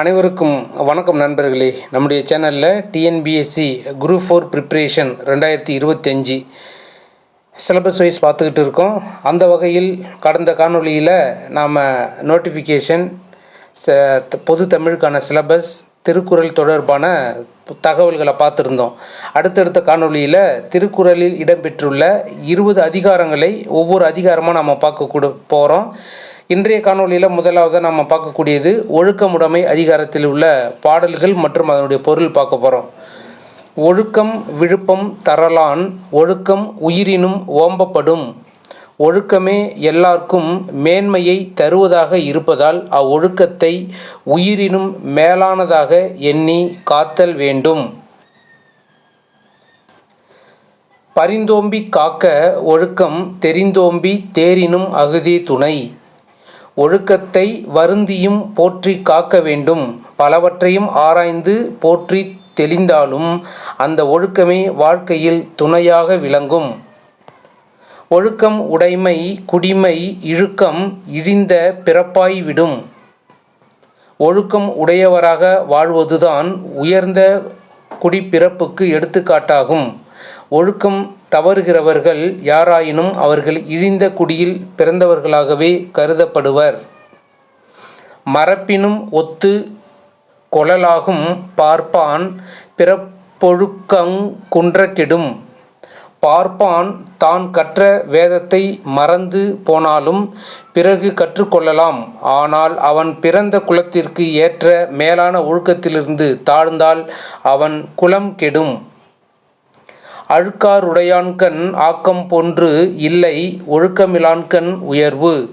அனைவருக்கும் வணக்கம் நண்பர்களே. நம்முடைய சேனலில் டிஎன்பிஎஸ்சி குரூப் ஃபோர் ப்ரிப்ரேஷன் ரெண்டாயிரத்தி இருபத்தஞ்சி சிலபஸ் வைஸ் பார்த்துக்கிட்டு இருக்கோம். அந்த வகையில் கடந்த காணொளியில் நாம் நோட்டிஃபிகேஷன் ச பொது தமிழுக்கான சிலபஸ் திருக்குறள் தொடர்பான தகவல்களை பார்த்துருந்தோம். அடுத்தடுத்த காணொலியில் திருக்குறளில் இடம்பெற்றுள்ள இருபது அதிகாரங்களை ஒவ்வொரு அதிகாரமாக நம்ம பார்க்க கூட போகிறோம் இன்றைய காணொளியில் முதலாவதாக நம்ம பார்க்கக்கூடியது ஒழுக்கமுடைமை அதிகாரத்தில் உள்ள பாடல்கள் மற்றும் அதனுடைய பொருள் பார்க்க போகிறோம் ஒழுக்கம் விழுப்பம் தரலான் ஒழுக்கம் உயிரினும் ஓம்பப்படும். ஒழுக்கமே எல்லாருக்கும் மேன்மையை தருவதாக இருப்பதால் அவ்வொழுக்கத்தை உயிரினும் மேலானதாக எண்ணி காத்தல் வேண்டும். பரிந்தோம்பி காக்க ஒழுக்கம் தெரிந்தோம்பி தேரினும் அகுதி துணை. ஒழுக்கத்தை வருந்தியும் போற்றி காக்க வேண்டும். பலவற்றையும் ஆராய்ந்து போற்றி தெளிந்தாலும் அந்த ஒழுக்கமே வாழ்க்கையில் துணையாக விளங்கும். ஒழுக்கம் உடைமை குடிமை இழுக்கம் இழிந்த பிறப்பாய் விடும் ஒழுக்கம் உடையவராக வாழ்வதுதான் உயர்ந்த குடிப்பிறப்புக்கு எடுத்துக்காட்டாகும். ஒழுக்கம் தவறுகிறவர்கள் யாராயினும் அவர்கள் இழிந்த குடியில் பிறந்தவர்களாகவே கருதப்படுவர். மரப்பினும் ஒத்து கொழலாகும் பார்ப்பான் பிறப்பொழுக்கங் குன்றக்கெடும். பார்ப்பான் தான் கற்ற வேதத்தை மறந்து போனாலும் பிறகு கற்றுக்கொள்ளலாம். ஆனால் அவன் பிறந்த குலத்திற்கு ஏற்ற மேலான ஒழுக்கத்திலிருந்து தாழ்ந்தால் அவன் குலம் கெடும். அழுக்காருடையான்கண் ஆக்கம் போன்று இல்லை ஒழுக்கமிலான்கண் உயர்வு.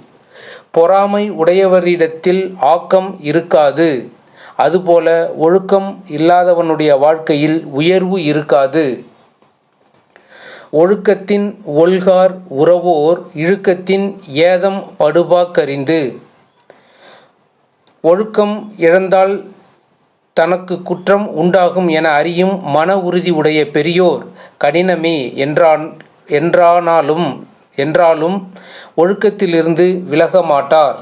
பொறாமை உடையவரிடத்தில் ஆக்கம் இருக்காது. அதுபோல ஒழுக்கம் இல்லாதவனுடைய வாழ்க்கையில் உயர்வு இருக்காது. ஒழுக்கத்தின் ஒல்கார் உறவோர் இழுக்கத்தின் ஏதம் படுபாக்கறிந்து ஒழுக்கம் இழந்தால் தனக்கு குற்றம் உண்டாகும் என அறியும் மன உறுதி உடைய பெரியோர் கடினமே என்றான் என்றானாலும் என்றாலும் ஒழுக்கத்திலிருந்து விலக மாட்டார்.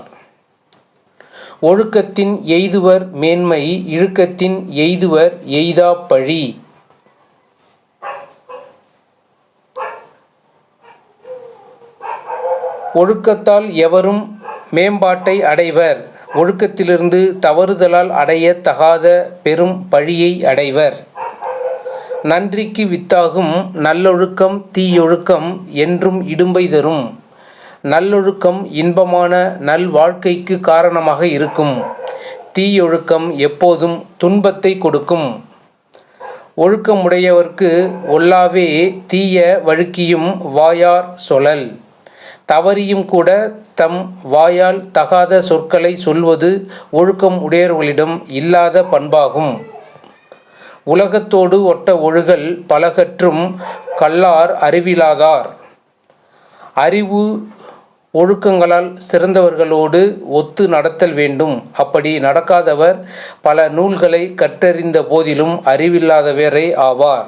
ஒழுக்கத்தின் எய்துவர் மேன்மை இழுக்கத்தின் எய்துவர் எய்தா பழி. ஒழுக்கத்தால் எவரும் மேம்பாட்டை அடைவர். ஒழுக்கத்திலிருந்து தவறுதலால் அடைய தகாத பெரும் பழியை அடைவர். நன்றிக்கு வித்தாகும் நல்லொழுக்கம் தீயொழுக்கம் என்றும் இடும்பை தரும். நல்லொழுக்கம் இன்பமான நல் வாழ்க்கைக்கு காரணமாக இருக்கும். தீயொழுக்கம் எப்போதும் துன்பத்தை கொடுக்கும். ஒழுக்கமுடையவர்க்கு ஒல்லாவே தீய வழுக்கியும் வாயார் சொலல். தவறியும் கூட தம் வாயால் தகாத சொற்களை சொல்வது ஒழுக்கம் உடையவர்களிடம் இல்லாத பண்பாகும். உலகத்தோடு ஒட்ட ஒழுகல் பலகற்றும் கல்லார் அறிவிலாதார். அறிவு ஒழுக்கங்களால் சிறந்தவர்களோடு ஒத்து நடத்தல் வேண்டும். அப்படி நடக்காதவர் பல நூல்களை கற்றறிந்த போதிலும் அறிவில்லாதவரே ஆவார்.